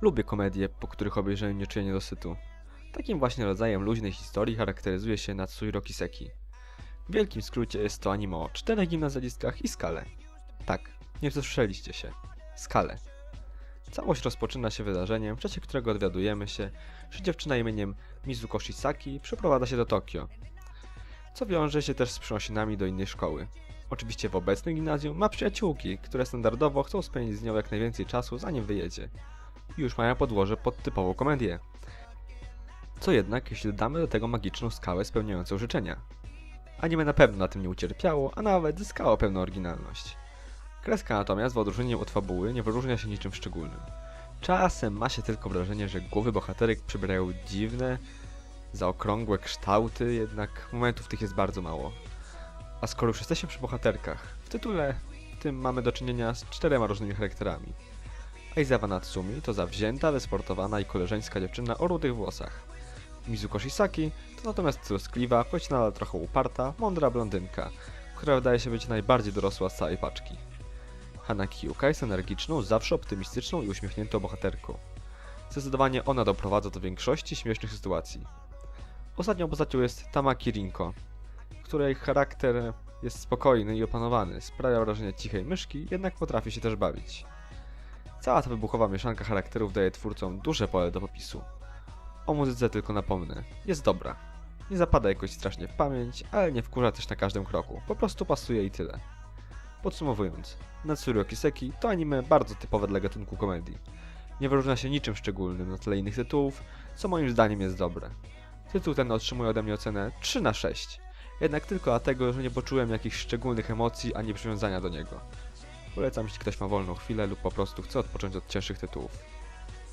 Lubię komedie, po których obejrzeniu nie czuję niedosytu. Takim właśnie rodzajem luźnej historii charakteryzuje się Natsuhiro Kiseki. W wielkim skrócie jest to anime o czterech gimnazjalistkach i skale. Tak, nie przesłyszeliście się. Skale. Całość rozpoczyna się wydarzeniem, w czasie którego dowiadujemy się, że dziewczyna imieniem Mizuko Shisaki przeprowadza się do Tokio. Co wiąże się też z przenosinami do innej szkoły. Oczywiście w obecnym gimnazjum ma przyjaciółki, które standardowo chcą spędzić z nią jak najwięcej czasu zanim wyjedzie. Już mają podłoże pod typową komedię. Co jednak, jeśli dodamy do tego magiczną skałę spełniającą życzenia? Anime na pewno na tym nie ucierpiało, a nawet zyskało pewną oryginalność. Kreska natomiast w odróżnieniu od fabuły nie wyróżnia się niczym szczególnym. Czasem ma się tylko wrażenie, że głowy bohaterek przybierają dziwne, zaokrągłe kształty, jednak momentów tych jest bardzo mało. A skoro już jesteśmy przy bohaterkach, w tytule tym mamy do czynienia z czterema różnymi charakterami. Aizawa Natsumi to zawzięta, wysportowana i koleżeńska dziewczyna o rudych włosach. Mizuko Shisaki to natomiast troskliwa, choć nadal trochę uparta, mądra blondynka, która wydaje się być najbardziej dorosła z całej paczki. Hanaki Yuka jest energiczną, zawsze optymistyczną i uśmiechniętą bohaterką. Zdecydowanie ona doprowadza do większości śmiesznych sytuacji. Ostatnią postacią jest Tamaki Rinko, której charakter jest spokojny i opanowany, sprawia wrażenie cichej myszki, jednak potrafi się też bawić. Cała ta wybuchowa mieszanka charakterów daje twórcom duże pole do popisu. O muzyce tylko napomnę. Jest dobra. Nie zapada jakoś strasznie w pamięć, ale nie wkurza też na każdym kroku. Po prostu pasuje i tyle. Podsumowując, Natsuro Kiseki to anime bardzo typowe dla gatunku komedii. Nie wyróżnia się niczym szczególnym na tle innych tytułów, co moim zdaniem jest dobre. Tytuł ten otrzymuje ode mnie ocenę 3 na 6. Jednak tylko dlatego, że nie poczułem jakichś szczególnych emocji ani przywiązania do niego. Polecam, jeśli ktoś ma wolną chwilę lub po prostu chce odpocząć od cięższych tytułów.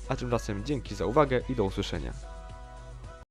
A tymczasem dzięki za uwagę i do usłyszenia.